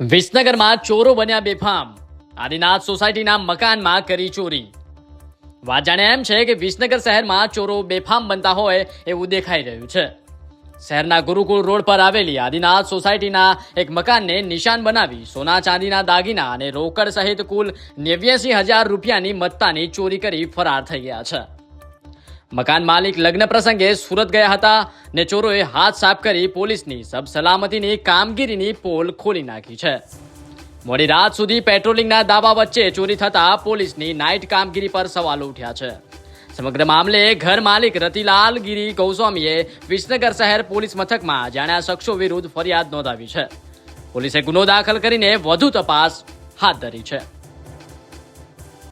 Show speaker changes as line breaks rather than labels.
વિસનગરમાં ચોરો બન્યા બેફામ. આદિનાથ સોસાયટીના મકાનમાં કરી ચોરી. વાત જાણે એમ છે કે વિસનગર શહેરમાં ચોરો બેફામ બનતા હોય એવું દેખાઈ રહ્યું છે. શહેરના ગુરુકુળ રોડ પર આવેલી આદિનાથ સોસાયટીના એક મકાનને નિશાન બનાવી સોના ચાંદીના દાગીના અને રોકડ સહિત કુલ નેવ્યાસી હજાર રૂપિયાની મત્તાની ચોરી કરી ફરાર થઈ ગયા છે. મકાન માલિક લગ્ન પ્રસંગે સુરત ગયા હતા. ને ચોરોએ હાથ સાફ કરી પોલીસની સબ સલામતીની કામગીરીની પોલ ખોલી નાખી છે. મોડી રાત સુધી પેટ્રોલિંગના દાવા વચ્ચે ચોરી થતા પોલીસની નાઇટ કામગીરી પર સવાલો ઉઠ્યા છે. સમગ્ર મામલે ઘર માલિક રતિલાલ ગીરી ગૌસ્વામીએ વિસનગર શહેર પોલીસ મથકમાં જાણ્યા શખ્સો વિરુદ્ધ ફરિયાદ નોંધાવી છે. પોલીસે ગુનો દાખલ કરીને વધુ તપાસ હાથ ધરી છે.